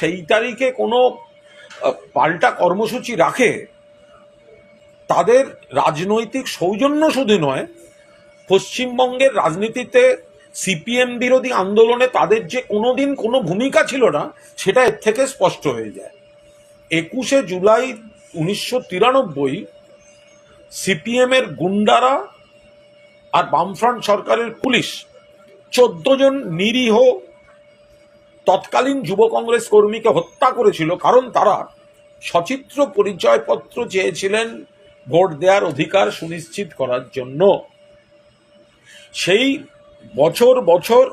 সেই তারিখে কোনো পাল্টা কর্মসূচি রাখে, তাদের রাজনৈতিক সৌজন্য শুধু নয়, পশ্চিমবঙ্গের রাজনীতিতে সিপিএম বিরোধী আন্দোলনে তাদের যে কোনোদিন কোনো ভূমিকা ছিল না, সেটা এর থেকে স্পষ্ট হয়ে যায়। একুশে জুলাই উনিশশো তিরানব্বই সিপিএমের গুন্ডারা আর বামফ্রন্ট সরকারের পুলিশ চোদ্দ জন নিরীহ তৎকালীন যুব কংগ্রেস কর্মীকে হত্যা করেছিল কারণ তারা সচিত্র পরিচয়পত্র চেয়েছিলেন ভোট দেওয়ার অধিকার সুনিশ্চিত করার জন্য। সেই বছর বছর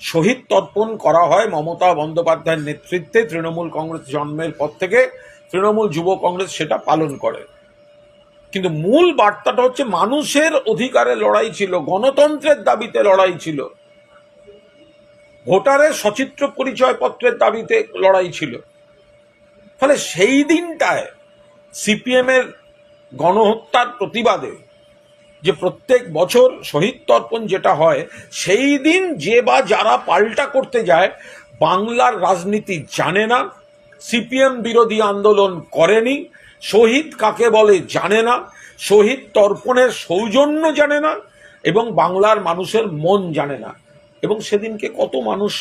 শহীদ তর্পণ করা হয় মমতা বন্দ্যোপাধ্যায়ের নেতৃত্বে। তৃণমূল কংগ্রেস জন্মের পর থেকে তৃণমূল যুব কংগ্রেস সেটা পালন করে। কিন্তু মূল বার্তাটা হচ্ছে মানুষের অধিকারে লড়াই ছিল, গণতন্ত্রের দাবিতে লড়াই ছিল। ভোটারের সচিত্র পরিচয়পত্রের দাবিতে লড়াই ছিল। ফলে সেই দিনটায় সিপিএম এর গণহত্যার প্রতিবাদে যে প্রত্যেক বছর শহীদ তর্পণ যেটা হয়, সেই দিন যে বা যারা পাল্টা করতে যায়, বাংলার রাজনীতি জানে না, সিপিএম বিরোধী আন্দোলন করেনি, শহীদ কাকে বলে জানে না, শহীদ তর্পণের সৌজন্য জানে না, এবং বাংলার মানুষের মন জানে না। এবং সেদিনকে কত মানুষ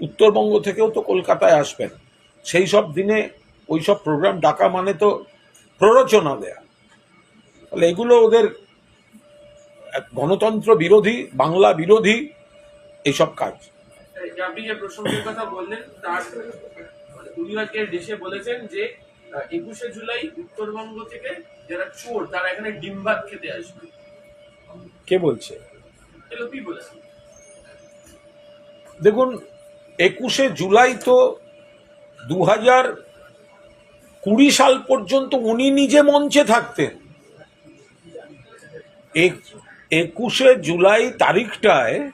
উত্তরবঙ্গ থেকেও তো কলকাতায় আসবেন। সেই সব দিনে ওই সব প্রোগ্রাম ডাকা মানে তো প্ররোচনা দেয়া। তাহলে এগুলো ওদের গণতন্ত্র বিরোধী বাংলা বিরোধী এইসব কাজ। আপনি যে প্রসঙ্গের কথা বললেন তার উনি আজকে দেশে বলেছেন যে একুশে জুলাই উত্তরবঙ্গ থেকে যারা চোর তারা এখানে ডিম ভাত খেতে আসবে। কে বলছে? এলোপি বলেছেন দেখুন, একুশে জুলাই তো দু হাজার কুড়ি সাল পর্যন্ত উনি নিজে মঞ্চে থাকতেন। এক- একুশে জুলাই তারিখটায়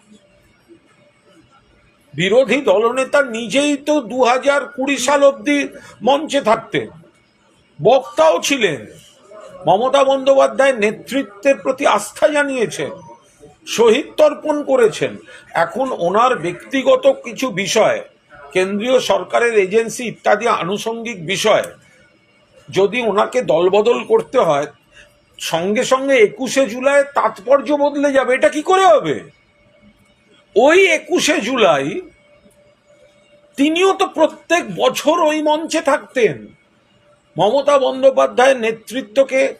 বিরোধী দলনেতা নিজেই তো দু হাজার কুড়ি সাল অবধি মঞ্চে থাকতেন। বক্তাও ছিলেন। মমতা বন্দ্যোপাধ্যায় নেতৃত্বের প্রতি আস্থা জানিয়েছেন। শহীদ তর্পণ করেছেন। এখন ওনার ব্যক্তিগত কিছু বিষয়, কেন্দ্রীয় সরকারের এজেন্সি ইত্যাদি আনুষঙ্গিক বিষয়, যদি ওনাকে দলবদল করতে হয়, সঙ্গে সঙ্গে একুশে জুলাই তাৎপর্য বদলে যাবে, এটা কি করে হবে? ওই একুশে জুলাই তিনিও তো প্রত্যেক বছর ওই মঞ্চে থাকতেন। মমতা বন্দ্যোপাধ্যায়ের নেতৃত্বকে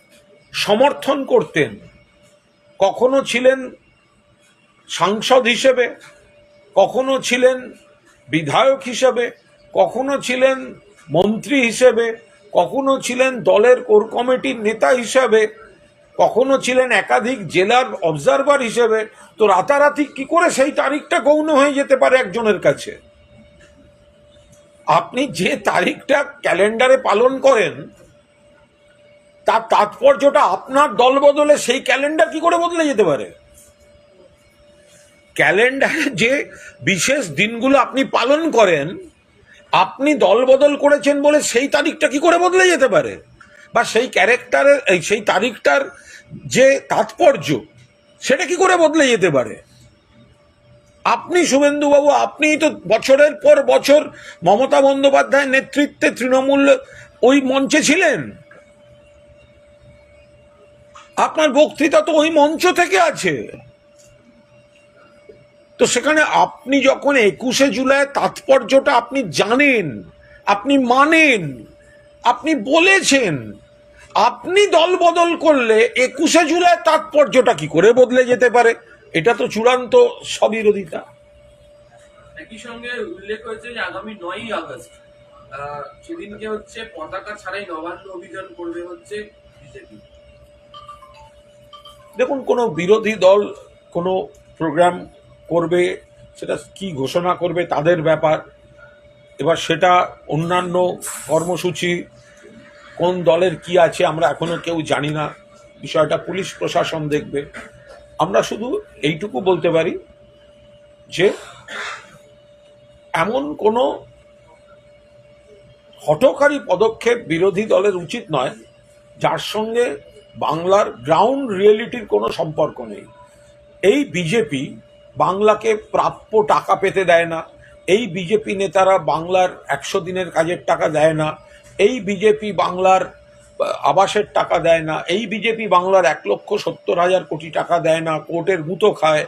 সমর্থন করতেন। কখনো ছিলেন সাংসদ হিসেবে কখনো ছিলেন বিধায়ক হিসেবে, কখনো ছিলেন মন্ত্রী হিসেবে, কখনো ছিলেন দলের কোর কমিটির নেতা হিসেবে, কখনো ছিলেন একাধিক জেলার অবজারভার হিসেবে, তো রাতারাতি কি করে সেই তারিখটা গৌণ হয়ে যেতে পারে একজনের কাছে? আপনি যে তারিখটা ক্যালেন্ডারে পালন করেন, তার তাৎপর্যটা আপনার দল বদলে সেই ক্যালেন্ডার কি করে বদলে যেতে পারে? ক্যালেন্ডারে যে বিশেষ দিনগুলো আপনি পালন করেন, আপনি দল বদল করেছেন বলে সেই তারিখটা কি করে বদলে যেতে পারে? বা সেই ক্যারেক্টারের সেই তারিখটার যে তাৎপর্য, সেটা কি করে বদলে যেতে পারে? আপনি শুভেন্দুবাবু, আপনিই তো বছরের পর বছর মমতা বন্দ্যোপাধ্যায়ের নেতৃত্বে তৃণমূল ওই মঞ্চে ছিলেন। আপনার বক্তৃতা তো ওই মঞ্চ থেকে আছে। তো সেখানে আপনি যখন একুশে জুলাই তাৎপর্যটা আপনি জানেন আপনি মানেন আপনি বলেছেন আপনি দল বদল করলে একুশে জুলাই তাৎপর্যটা কি করে বদলে যেতে পারে? এটা তো চূড়ান্ত স্ববিরোধিতা। একই সঙ্গে উল্লেখ হয়েছে যে আগামী নয়ই আগস্ট সেদিনকে হচ্ছে পতাকা ছাড়াই নবান্ন অভিযান করবে হচ্ছে বিজেপি। দেখুন কোনো বিরোধী দল কোনো প্রোগ্রাম করবে, সেটা কি ঘোষণা করবে তাদের ব্যাপার। এবার সেটা অন্যান্য কর্মসূচি, কোন দলের কি আছে আমরা এখনও কেউ জানি না। বিষয়টা পুলিশ প্রশাসন দেখবে। আমরা শুধু এইটুকু বলতে পারি যে, এমন কোনো হঠকারী পদক্ষেপ বিরোধী দলের উচিত নয়, যার সঙ্গে বাংলার গ্রাউন্ড রিয়েলিটির কোনো সম্পর্ক নেই। এই বিজেপি বাংলাকে প্রাপ্য টাকা পেতে দেয় না। এই বিজেপি নেতারা বাংলার একশো দিনের কাজের টাকা দেয় না। এই বিজেপি বাংলার আবাসের টাকা দেয় না। এই বিজেপি বাংলার এক লক্ষ সত্তর হাজার কোটি টাকা দেয় না, কোর্টের গুঁতো খায়।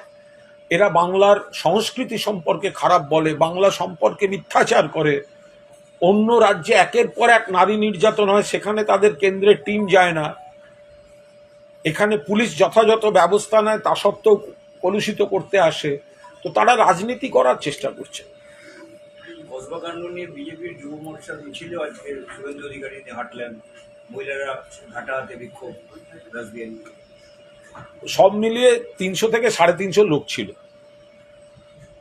এরা বাংলার সংস্কৃতি সম্পর্কে খারাপ বলে, বাংলা সম্পর্কে মিথ্যাচার করে। অন্য রাজ্যে একের পর এক নারী নির্যাতন হয়, সেখানে তাদের কেন্দ্রের টিম যায় না। এখানে পুলিশ যথাযথ ব্যবস্থা নেয়, তা সত্ত্বেও কলুষিত করতে আসে তো তারা রাজনীতি করার চেষ্টা করছে। কসবাকাণ্ড নিয়ে বিজেপির যুব মোর্চার মিছিলেও আজকে শুভেন্দু অধিকারী হাঁটলেন। মহিলারা ঘাটা বিক্ষোভ সব মিলিয়ে তিনশো থেকে সাড়ে তিনশো লোক ছিল।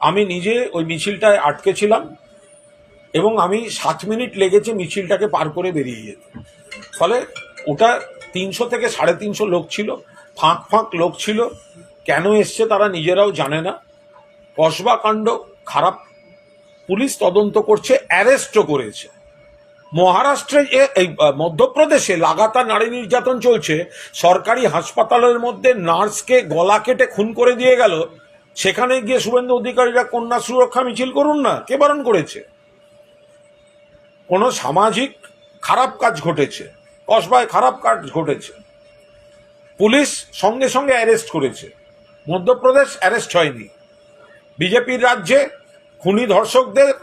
আমি নিজে ওই মিছিলটায় আটকে ছিলাম এবং আমি সাত মিনিট লেগেছে মিছিলটাকে পার করে বেরিয়ে যেতে। ফলে ওটা তিনশো থেকে সাড়ে তিনশো লোক ছিল ফাঁক ফাঁক লোক ছিল কেন এসছে তারা নিজেরাও জানে না। কসবা কাণ্ড খারাপ। পুলিশ তদন্ত করছে, অ্যারেস্টও করেছে। মহারাষ্ট্রে এই মধ্যপ্রদেশে লাগাতার নারী নির্যাতন চলছে। সরকারি হাসপাতালের মধ্যে নার্সকে গলা কেটে খুন করে দিয়ে গেল। সেখানে গিয়ে শুভেন্দু অধিকারীরা কন্যা সুরক্ষা মিছিল করুন না, কে বারণ করেছে? কোনো সামাজিক খারাপ কাজ ঘটেছে। কসবায় খারাপ কাজ ঘটেছে। পুলিশ সঙ্গে সঙ্গে অ্যারেস্ট করেছে। মধ্যপ্রদেশ অ্যারেস্ট হয়নি। বিজেপির রাজ্যে খুনি ধর্ষকদের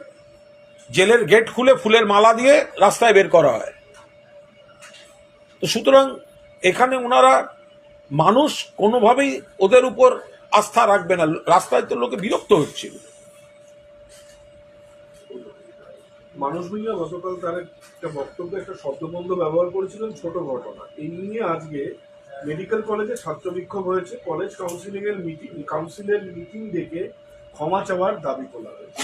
জেলের গেট খুলে ফুলের মালা দিয়ে রাস্তায় বের করা হয়। তো সুতরাং এখানে ওনারা মানুষ কোনোভাবেই ওদের উপর আস্থা রাখবে না। রাস্তায় তো লোকে বিরক্ত হচ্ছিল মানুষ ভূঁইয়া গতকাল তার একটা বক্তব্যে একটা শব্দবন্ধ ব্যবহার করেছিলেন ছোট ঘটনা। এই নিয়ে আজকে মেডিকেল কলেজে ছাত্র বিক্ষোভ হয়েছে। কলেজ কাউন্সিলিং এর মিটিং কাউন্সিলের মিটিং ডেকে ক্ষমা চাওয়ার দাবি তোলা হয়েছে।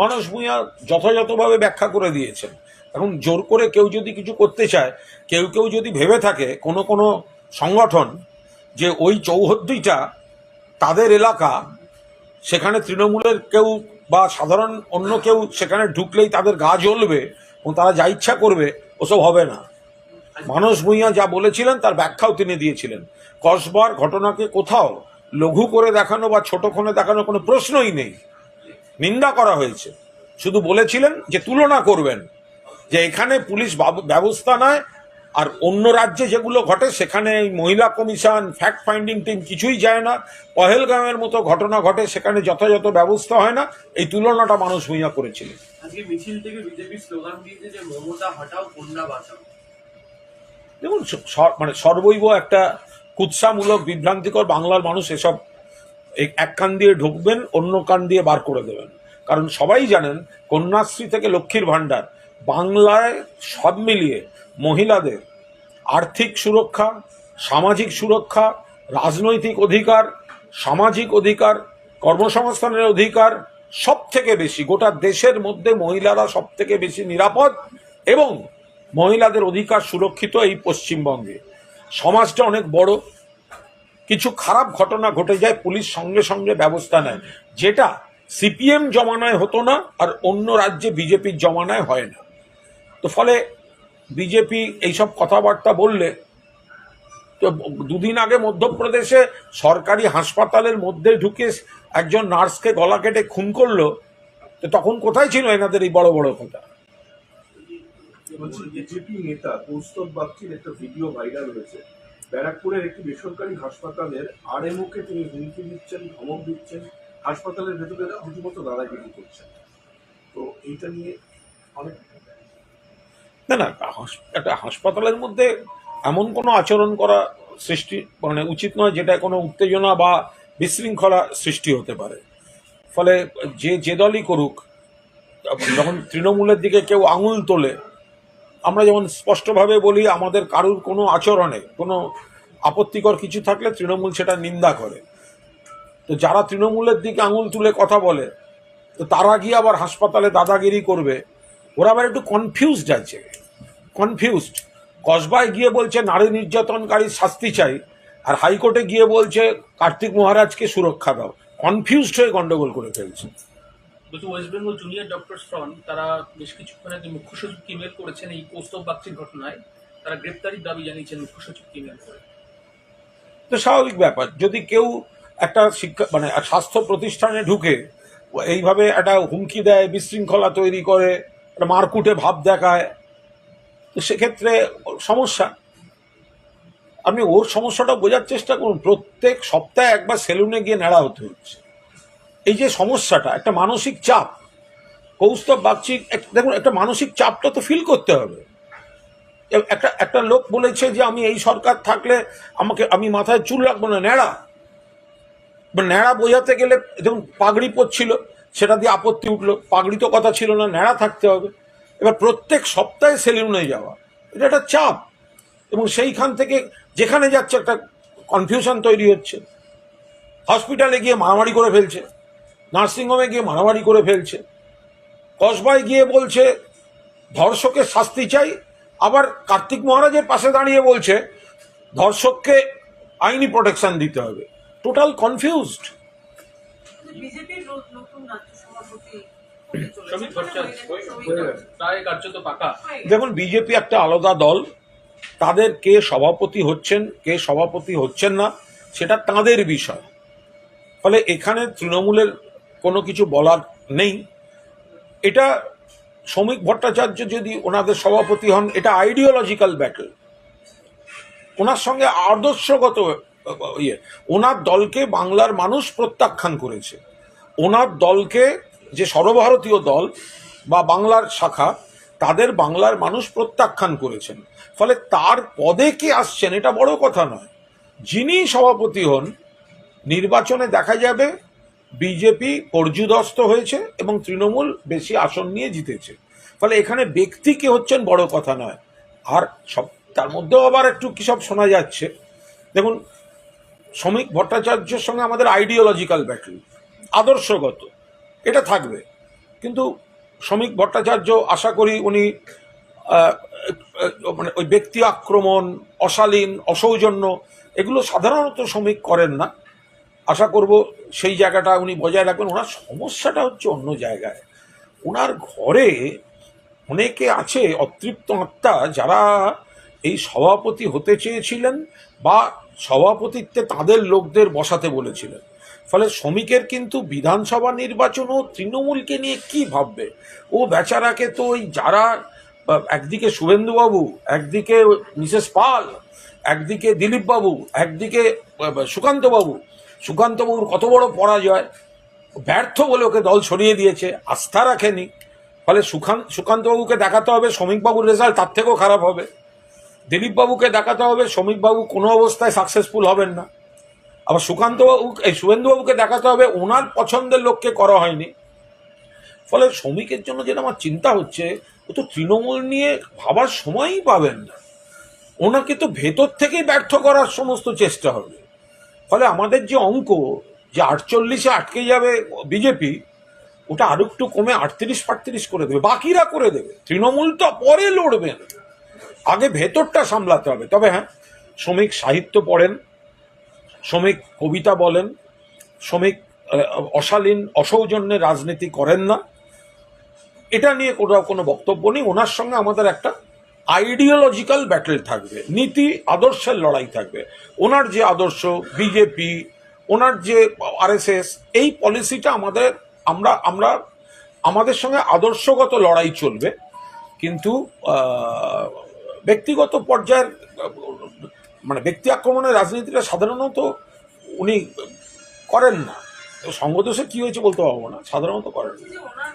মানুষ ভূঁইয়া যথাযথভাবে ব্যাখ্যা করে দিয়েছেন। এখন জোর করে কেউ যদি কিছু করতে চায়, কেউ কেউ যদি ভেবে থাকে, কোনো কোনো সংগঠন যে ওই চৌহদ্দিটা তাদের এলাকা, সেখানে তৃণমূলের কেউ বা সাধারণ অন্য কেউ সেখানে ঢুকলেই তাদের গা জ্বলবে এবং তারা যা ইচ্ছা করবে, ওসব হবে না। মানস ভূঁইয়া যা বলেছিলেন, তার ব্যাখ্যাও তিনি দিয়েছিলেন। কসবার ঘটনাকে কোথাও লঘু করে দেখানো বা ছোট করে দেখানোর কোনো প্রশ্নই নেই। নিন্দা করা হয়েছে। শুধু বলেছিলেন যে তুলনা করবেন, যে এখানে পুলিশ ব্যবস্থা নেয়, আর অন্য রাজ্যে যেগুলো ঘটে, সেখানে এই মহিলা কমিশন ফ্যাক্ট ফাইন্ডিং টিম কিছুই যায় না। পহেলগামের মতো ঘটনা ঘটে, সেখানে যথাযথ ব্যবস্থা হয় না। এই তুলনাটা মানুষ ভূঁইয়া করেছিলেন। আজকে মিছিল থেকে বিজেপি স্লোগান দিয়েছে যে, মমতা, হটাও, কন্যা, বাঁচাও। দেখুন মানে সর্বৈব একটা কুৎসামূলক, বিভ্রান্তিকর বাংলার মানুষ এসব এক কান দিয়ে ঢুকবেন, অন্য কান দিয়ে বার করে দেবেন। কারণ সবাই জানেন, কন্যাশ্রী থেকে লক্ষ্মীর ভাণ্ডার, বাংলায় সব মিলিয়ে মহিলাদের আর্থিক সুরক্ষা, সামাজিক সুরক্ষা, রাজনৈতিক অধিকার, সামাজিক অধিকার, কর্মসংস্থানের অধিকার সব থেকে বেশি, গোটা দেশের মধ্যে মহিলারা সব থেকে বেশি নিরাপদ এবং মহিলাদের অধিকার সুরক্ষিত এই পশ্চিমবঙ্গে। সমাজটা অনেক বড়। কিছু খারাপ ঘটনা ঘটে যায়, পুলিশ সঙ্গে সঙ্গে ব্যবস্থা নেয়। যেটা সিপিএম জমানায় হতো না আর অন্য রাজ্যে বিজেপির জমানায় হয় না। তো ফলে বিজেপি এইসব কথাবার্তা বললে, তো দুদিন আগে মধ্যপ্রদেশে সরকারি হাসপাতালের মধ্যে ঢুকে একজন নার্সকে গলা কেটে খুন করল, তো তখন কোথায় ছিল এনাদের এই বড় বড় কথা? বলছি বিজেপি নেতা, কৌস্তব বাগচির একটা ভিডিও ভাইরাল হয়েছে। ব্যারাকপুরের একটি বেসরকারি হাসপাতালের আরএমও কে তিনি হুমকি দিচ্ছেন, ধমক দিচ্ছেন, হাসপাতালের ভেতরে রীতিমতো দাদাগিরি করছেন। তো এইটা নিয়ে অনেক না না একটা হাসপাতালের মধ্যে এমন কোনো আচরণ করা সৃষ্টি মানে উচিত নয় যেটা কোনো উত্তেজনা বা বিশৃঙ্খলা সৃষ্টি হতে পারে। ফলে যে যে দলই করুক, যখন তৃণমূলের দিকে কেউ আঙুল তোলে আমরা যেমন স্পষ্টভাবে বলি, আমাদের কারুর কোনো আচরণে কোনো আপত্তিকর কিছু থাকলে তৃণমূল সেটা নিন্দা করে। তো যারা তৃণমূলের দিকে আঙুল তুলে কথা বলে, তো তারা গিয়ে আবার হাসপাতালে দাদাগিরি করবে। ওরা আবার একটু কনফিউজড আছে। কনফিউজড কসবায় গিয়ে বলছে, নারী নির্যাতনকারীর শাস্তি চাই। আর হাইকোর্টে গিয়ে বলছে, কার্তিক মহারাজকে সুরক্ষা দাও। কনফিউজড হয়ে গন্ডগোল করে ফেলছে। বলছি West Bengal junior doctors front তারা বেশ কিছুক্ষণ আগে মুখ্য সচিবকে ইমেল করেছেন এই কৌস্তব বাগচির ঘটনায়। তারা গ্রেপ্তারির দাবি জানিয়েছেন মুখ্য সচিবকে ইমেল করে। তো স্বাভাবিক ব্যাপার, যদি কেউ একটা শিক্ষা মানে স্বাস্থ্য প্রতিষ্ঠানে ঢুকে, এইভাবে একটা হুমকি দেয়, বিশৃঙ্খলা তৈরি করে, একটা মারকুটে ভাব দেখায়, তো সেক্ষেত্রে সমস্যা। আপনি ওর সমস্যাটা বোঝার চেষ্টা করুন, প্রত্যেক সপ্তাহে একবার সেলুনে গিয়ে নেড়া হতে হচ্ছে। এই যে সমস্যাটা, একটা মানসিক চাপ, কৌস্তব বাগচি দেখুন, একটা মানসিক চাপটা তো ফিল করতে হবে। একটা একটা লোক বলেছে যে, আমি এই সরকার থাকলে আমাকে, আমি মাথায় চুল রাখব না, ন্যাড়া। ন্যাড়া বোঝাতে গেলে যেমন পাগড়ি পরছিল, সেটা দিয়ে আপত্তি উঠল। পাগড়ি তো কথা ছিল না, ন্যাড়া থাকতে হবে। এবার প্রত্যেক সপ্তাহে সেলুনে যাওয়া, এটা একটা চাপ। এবং সেইখান থেকে যেখানে যাচ্ছে, একটা কনফিউশন তৈরি হচ্ছে। হসপিটালে গিয়ে মারামারি করে ফেলছে। নার্সিংহোমে গিয়ে মারামারি করে ফেলছে। কসবায় গিয়ে বলছে ধর্ষকের শাস্তি চাই। আবার কার্তিক মহারাজের পাশে দাঁড়িয়ে বলছে ধর্ষককে আইনি প্রোটেকশন দিতে হবে। টোটাল কনফিউজড বিজেপির নতুন রাজ্য সভাপতি দেখুন বিজেপি একটা আলাদা দল। তাদের কে সভাপতি হচ্ছেন কে সভাপতি হচ্ছেন না সেটা তাদের বিষয়। ফলে এখানে তৃণমূলের কিছু বলার নেই। এটা শ্রমিক ভট্টাচার্য যদি ওনাদের সভাপতি হন, এটা আইডিওলজিক্যাল ব্যাটল ওনার সঙ্গে আদর্শগত ইয়ে ওনার দলকে বাংলার মানুষ প্রত্যাখ্যান করেছে। ওনার দলকে যে সর্বভারতীয় দল বা বাংলার শাখা, তাদের বাংলার মানুষ প্রত্যাখ্যান করেছেন। ফলে তার পদে কে আসছেন, এটা বড় কথা নয়। যিনি সভাপতি হন, নির্বাচনে দেখা যাবে বিজেপি পর্যুদস্ত হয়েছে এবং তৃণমূল বেশি আসন নিয়ে জিতেছে। ফলে এখানে ব্যক্তি কে হচ্ছেন বড় কথা নয়। আর সব, তার মধ্যেও আবার একটু কি সব শোনা যাচ্ছে। দেখুন, শ্রমিক ভট্টাচার্যের সঙ্গে আমাদের আইডিওলজিক্যাল ব্যাটল আদর্শগত, এটা থাকবে। কিন্তু শ্রমিক ভট্টাচার্য, আশা করি উনি মানে ওই ব্যক্তি আক্রমণ, অশালীন, অসৌজন্য, এগুলো সাধারণত শ্রমিক করেন না। আশা করব সেই জায়গাটা উনি বজায় রাখবেন। ওনার সমস্যাটা হচ্ছে অন্য জায়গায়। ওনার ঘরে অনেকে আছে অতৃপ্ত আত্মা যারা এই সভাপতি হতে চেয়েছিলেন বা সভাপতিত্বে তাদের লোকদের বসাতে বলেছিলেন। ফলে শ্রমিকের কিন্তু বিধানসভা নির্বাচনও তৃণমূলকে নিয়ে কি ভাববে? ও বেচারাকে তো ওই যারা, একদিকে শুভেন্দুবাবু, একদিকে মিসেস পাল, একদিকে দিলীপবাবু, একদিকে সুকান্তবাবু সুকান্তবাবুর কত বড় পরাজয়। ব্যর্থ বলে ওকে দল সরিয়ে দিয়েছে, আস্থা রাখেনি। ফলে সুখান, সুকান্তবাবুকে দেখাতে হবে শ্রমিকবাবুর রেজাল্ট, তার থেকেও খারাপ হবে। দিলীপবাবুকে দেখাতে হবে শ্রমিকবাবু কোনো অবস্থায় সাকসেসফুল হবেন না। আবার সুকান্তবাবু, এই শুভেন্দুবাবুকে দেখাতে হবে ওনার পছন্দের লোককে করা হয়নি। ফলে শ্রমিকের জন্য যেটা আমার চিন্তা হচ্ছে, ও তো তৃণমূল নিয়ে ভাবার সময়ই পাবেন না। ওনাকে তো ভেতর থেকেই ব্যর্থ করার সমস্ত চেষ্টা হবে। ফলে আমাদের যে অঙ্ক, যে আটচল্লিশে আটকে যাবে বিজেপি, ওটা আরও একটু কমে আটত্রিশ ফাটত্রিশ করে দেবে। বাকিরা করে দেবে। তৃণমূল তো পরে লড়বেন আগে ভেতরটা সামলাতে হবে। তবে হ্যাঁ শ্রমিক সাহিত্য পড়েন, শ্রমিক কবিতা বলেন, শ্রমিক অশালীন অসৌজন্যের রাজনীতি করেন না। এটা নিয়ে কোনো বক্তব্য নেই। ওনার সঙ্গে আমাদের একটা আইডিওলজিক্যাল ব্যাটেল থাকবে, নীতি আদর্শের লড়াই থাকবে। ওনার যে আদর্শ বিজেপি ওনার যে আরএসএস এই পলিসিটা আমাদের, আমরা আমরা, আমাদের সঙ্গে আদর্শগত লড়াই চলবে। কিন্তু ব্যক্তিগত পর্যায়ের মানে ব্যক্তি আক্রমণের রাজনীতিটা সাধারণত উনি করেন না। সঙ্গদোষে কি হয়েছে বলতে পারব না, সাধারণত করেন। না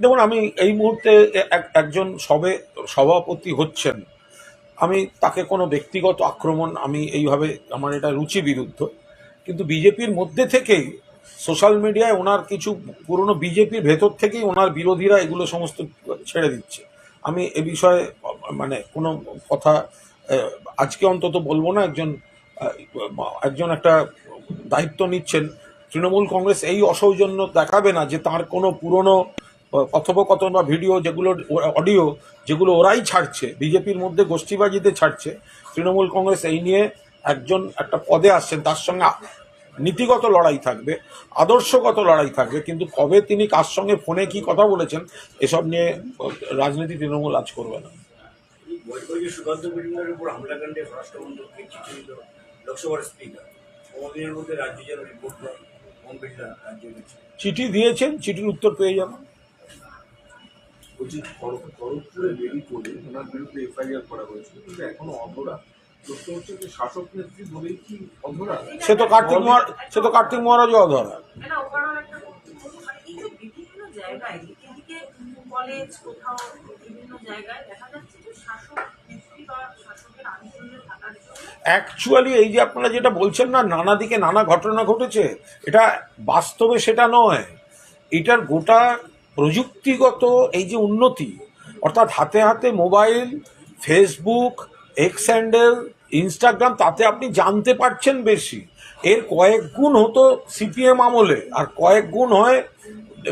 দেখুন, আমি এই মুহূর্তে এক- একজন সবে, সভাপতি হচ্ছেন। আমি তাকে কোনো ব্যক্তিগত আক্রমণ, আমি এইভাবে আমার এটা রুচি বিরুদ্ধ। কিন্তু বিজেপির মধ্যে থেকেই সোশ্যাল মিডিয়ায় ওনার কিছু পুরনো বিজেপির ভেতর থেকেই ওনার বিরোধীরা এগুলো সমস্ত ছেড়ে দিচ্ছে। আমি এ বিষয়ে মানে কোনো কথা আজকে অন্তত বলব না, একজন একজন একটা দায়িত্ব নিচ্ছেন। তৃণমূল কংগ্রেস এই অসৌজন্য দেখাবে না যে তার কোনো পুরনো কথোপকথন বা ভিডিও যেগুলো, অডিও যেগুলো ওরাই ছাড়ছে, বিজেপির মধ্যে গোষ্ঠীবাজিতে ছাড়ছে, তৃণমূল কংগ্রেস এই নিয়ে একজন একটা পদে আসছেন, তার সঙ্গে নীতিগত লড়াই থাকবে, আদর্শগত লড়াই থাকবে, কিন্তু কবে তিনি কার সঙ্গে, ফোনে কি কথা বলেছেন, এসব নিয়ে রাজনীতি তৃণমূল আজ করবে না। স্পিকার। চিঠি দিয়েছেন চিঠির উত্তর পেয়ে যাবেন। বলছি খড়গপুরে করে ওনার বিরুদ্ধে এফআইআর করা হয়েছিল কিন্তু এখনও অধরা। প্রশ্ন হচ্ছে যে শাসক নেত্রী বলেই কি অধরা? সে তো কার্তিক মহারাজ সে তো কার্তিক মহারাজও অধরা। একটা মানে জায়গায় কলেজ কোথাও বিভিন্ন জায়গায় দেখা যাচ্ছে যে শাসক নেত্রী বা শাসকের আন্দোলনে থাকার জন্য অ্যাকচুয়ালি এই যে আপনারা যেটা বলছেন না, নানা দিকে নানা ঘটনা ঘটেছে, এটা বাস্তবে সেটা নয়। এটার গোটা প্রযুক্তিগত এই যে উন্নতি, অর্থাৎ হাতে হাতে mobile, Facebook X handle Instagram তাতে আপনি জানতে পারছেন বেশি। এর কয়েক গুণ হতো সিপিএম আমলে, আর কয়েক গুণ হয়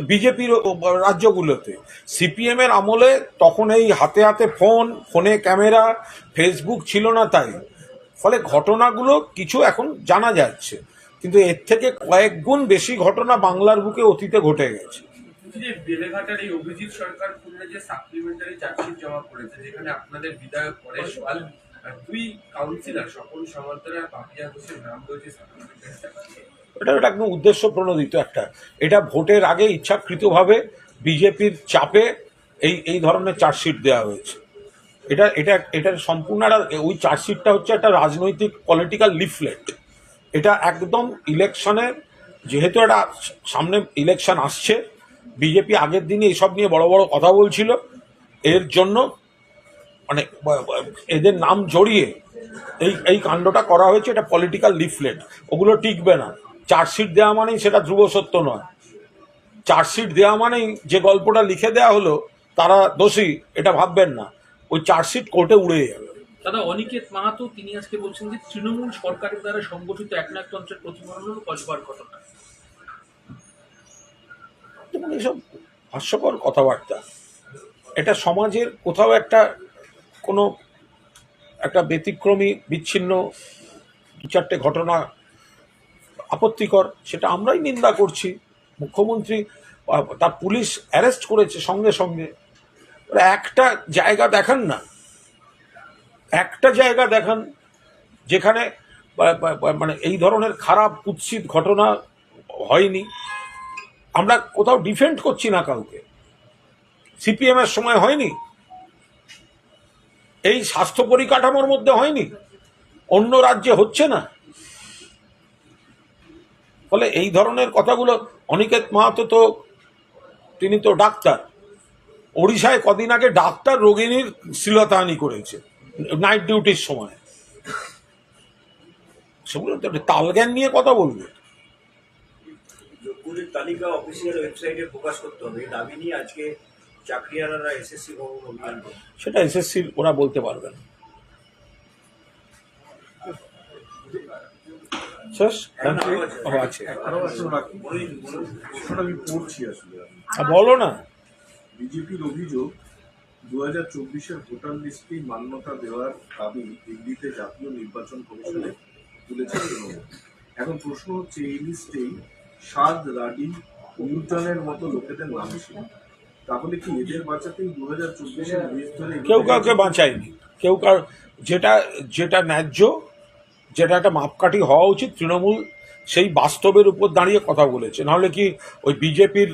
বিজেপির রাজ্যগুলোতে। সিপিএম এর আমলে তখন এই হাতে হাতে ফোন, ফোনে ক্যামেরা, ফেসবুক ছিল না তাই। ফলে ঘটনাগুলো কিছু এখন জানা যাচ্ছে। কিন্তু এর থেকে কয়েক গুণ বেশি ঘটনা বাংলার বুকে অতীতে ঘটে গেছে। এটা এটা একদম উদ্দেশ্য প্রণোদিত একটা। এটা ভোটের আগে ইচ্ছাকৃতভাবে বিজেপির চাপে এই এই ধরনের চার্জশিট দেওয়া হয়েছে। এটা এটা এটার সম্পূর্ণ একটা, ওই চার্জশিটটা হচ্ছে একটা রাজনৈতিক পলিটিক্যাল লিফলেট এটা একদম ইলেকশনের যেহেতু একটা সামনে ইলেকশন আসছে, বিজেপি আগের দিনে এসব নিয়ে বড় বড় কথা বলছিল। এর জন্য মানে এদের নাম জড়িয়ে এই এই কাণ্ডটা করা হয়েছে, এটা পলিটিক্যাল লিফলেট ওগুলো টিকবে না। চার্জশিট দেওয়া মানেই সেটা ধ্রুব সত্য নয়। চার্জশিট দেওয়া মানেই যে গল্পটা লিখে দেওয়া হলো তারা দোষী এটা ভাববেন না। ওই চার্জশিট কোর্টে উড়ে যাবে। দাদা অনিকেত মাহাতো তিনি আজকে বলছেন যে তৃণমূল সরকারের দ্বারা সংগঠিত একনায়কতন্ত্রের প্রতিফলন কসবার ঘটনা। এইসব হাস্যকর কথাবার্তা। এটা সমাজের কোথাও একটা কোনো একটা ব্যতিক্রমী বিচ্ছিন্ন দু চারটে ঘটনা আপত্তিকর, সেটা আমরাই নিন্দা করছি। মুখ্যমন্ত্রী তার পুলিশ অ্যারেস্ট করেছে সঙ্গে সঙ্গে। ওরা একটা জায়গা দেখান না। একটা জায়গা দেখান যেখানে মানে এই ধরনের খারাপ কুৎসিত ঘটনা হয়নি। আমরা কোথাও ডিফেন্ড করছি না কাউকে। সিপিএম এর সময় হয়নি। এই স্বাস্থ্য পরিকাঠামোর মধ্যে হয়নি। অন্য রাজ্যে হচ্ছে না। ফলে এই ধরনের কথাগুলো অনিকেত মাহাতো তো তিনি তো ডাক্তার। ওড়িশায় কদিন আগে ডাক্তার রোগিণীর শ্লীলতাহানি করেছে নাইট ডিউটির সময়। সেগুলো তো তালজ্ঞান নিয়ে কথা বলবে। যোগ্যদের তালিকা অফিসিয়াল ওয়েবসাইটে প্রকাশ করতে হবে। এই দাবি নিয়ে আজকে চাকরিয়ালারা এসএসসি ভবন অভিযান সেটা এসএসসির ওরা বলতে পারবে না। আ, বলো না। বিজেপির অভিযোগ দু হাজার চব্বিশের ভোটার লিস্টে মান্যতা দেওয়ার দাবি দিল্লিতে জাতীয় নির্বাচন কমিশনে তুলেছে তৃণমূল। এখন প্রশ্ন হচ্ছে এই লিস্টেই সাদ রাডি নিউটনের মতো লোকেদের নাম ছিল। তাহলে কি এদের বাঁচাতেই দু হাজার চব্বিশের কেউ কাউকে বাঁচায়নি। কেউ কার যেটা যেটা ন্যায্য যেটা একটা মাপকাঠি হওয়া উচিত, তৃণমূল সেই বাস্তবের উপর দাঁড়িয়ে কথা বলেছে। নাহলে কি ওই বিজেপির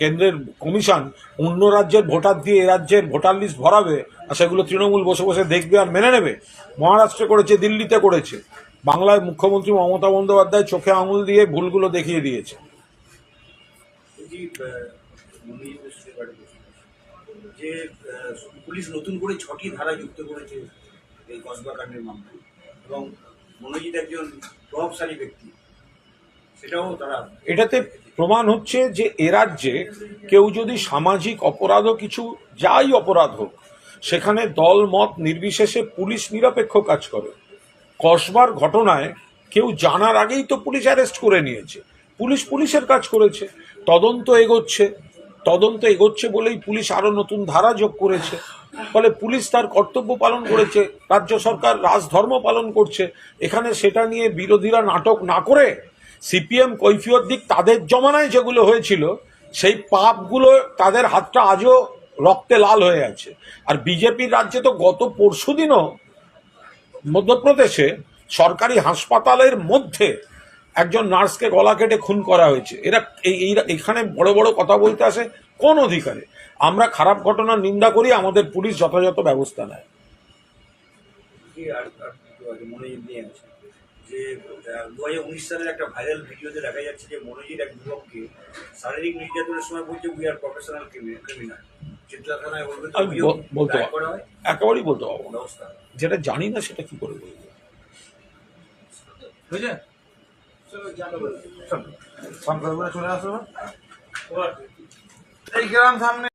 কেন্দ্রের কমিশন অন্য রাজ্যের ভোটার দিয়ে এ রাজ্যের ভোটার লিস্ট ভরাবে আর সেগুলো তৃণমূল বসে বসে দেখবে আর মেনে নেবে? মহারাষ্ট্রে করেছে, দিল্লিতে করেছে। বাংলায় মুখ্যমন্ত্রী মমতা বন্দ্যোপাধ্যায় চোখে আঙুল দিয়ে ভুলগুলো দেখিয়ে দিয়েছে। যে পুলিশ নতুন করে ছটি ধারা যুক্ত করেছে এই কসবা কাণ্ডের মামলায়। এবং মনোজিৎ একজন প্রভাবশালী ব্যক্তি। সেটাও তারা এটাতে প্রমাণ হচ্ছে যে এ রাজ্যে কেউ যদি সামাজিক অপরাধও কিছু যাই অপরাধ হোক, সেখানে দল, মত নির্বিশেষে পুলিশ নিরপেক্ষ কাজ করে। কসবার ঘটনায় কেউ জানার আগেই তো পুলিশ অ্যারেস্ট করে নিয়েছে। পুলিশ পুলিশের কাজ করেছে, তদন্ত এগোচ্ছে। তদন্ত এগোচ্ছে বলেই পুলিশ আরও নতুন ধারা যোগ করেছে। ফলে পুলিশ তার কর্তব্য পালন করেছে, রাজ্য সরকার রাজধর্ম পালন করছে। এখানে সেটা নিয়ে বিরোধীরা নাটক না করে সিপিএম কৈফিয়ত দিক তাদের জমানায় যেগুলো হয়েছিল, সেই পাপগুলো তাদের হাতটা আজও রক্তে লাল হয়ে আছে। আর বিজেপির রাজ্যে তো গত পরশু দিনও মধ্যপ্রদেশে সরকারি হাসপাতালের মধ্যে একজন নার্সকে গলা কেটে খুন করা হয়েছে। এরা এই- এখানে বড় বড় কথা বলতে আসে কোন অধিকারে? আমরা খারাপ ঘটনার নিন্দা করি আমাদের পুলিশ যথাযথ ব্যবস্থা নেয়। আছে। যে দু হাজার উনিশ সালের একটা ভাইরাল ভিডিওতে দেখা যাচ্ছে যে এক যুবককে শারীরিক নির্যাতনের সময় বলছে উই আর প্রফেশনাল ক্রিমিনাল বলতে একেবারেই বলতে পারব ব্যবস্থা। যেটা জানি না সেটা কি করে বলব। বুঝলেন? চলে আসো। এই গ্রাম সামনে